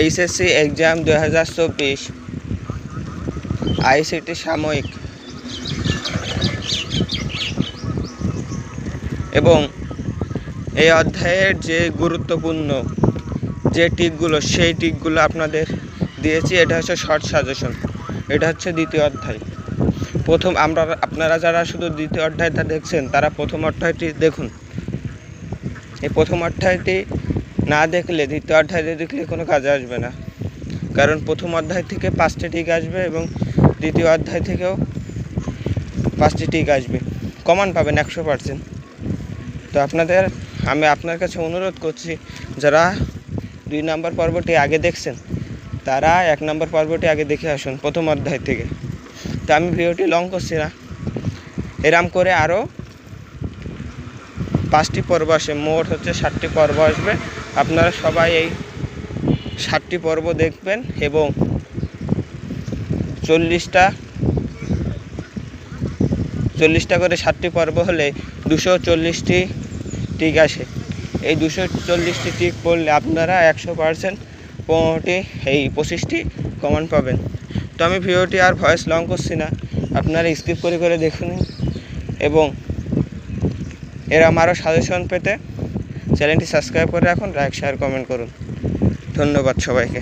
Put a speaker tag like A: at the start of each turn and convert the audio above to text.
A: HSC exam দু হাজার চব্বিশ। আইসিটি সাময়িক। এবং এই অধ্যায়ের যে গুরুত্বপূর্ণ যে টিকগুলো, সেই টিকগুলো আপনাদের দিয়েছি, এটা হচ্ছে শর্ট সাজেশন এটা হচ্ছে দ্বিতীয় অধ্যায়। প্রথম আমরা, আপনারা যারা শুধু দ্বিতীয় অধ্যায়টা দেখছেন, তারা প্রথম অধ্যায়টি দেখুন। এই প্রথম অধ্যায়টি না দেখলে, দ্বিতীয় অধ্যায়টি দেখলে কোনো কাজে আসবে না। কারণ প্রথম অধ্যায় থেকে পাঁচটি টিক আসবে এবং দ্বিতীয় অধ্যায় থেকেও পাঁচটি টিক আসবে। কমান পাবেন একশো পার্সেন্ট। তো আপনাদের, আমি আপনার কাছে অনুরোধ করছি, যারা দুই নম্বর পর্বটি আগে দেখছেন, তারা এক নম্বর পর্বটি আগে দেখে আসুন প্রথম অধ্যায় থেকে। তো আমি ভিডিওটি লং করছি না। এরাম করে আরও পাঁচটি পর্ব আসে। মোট হচ্ছে ষাটটি পর্ব আসবে। আপনারা সবাই এই ষাটটি পর্ব দেখবেন এবং চল্লিশটা চল্লিশটা করে ষাটটি পর্ব হলে দুশো চল্লিশটি টিক আসে। এই দুশো চল্লিশটি টিক পড়লে আপনারা একশো পার্সেন্ট পনেরোটি এই পঁচিশটি কমান পাবেন। তো আমি ভিডিওটি আর ভয়েস লং করছি না, আপনারা স্কিপ করে করে দেখুন। এবং এরম আরও সাজেশন পেতে চ্যানেলটি সাবস্ক্রাইব করে রাখুন লাইক শেয়ার কমেন্ট করুন। ধন্যবাদ সবাইকে।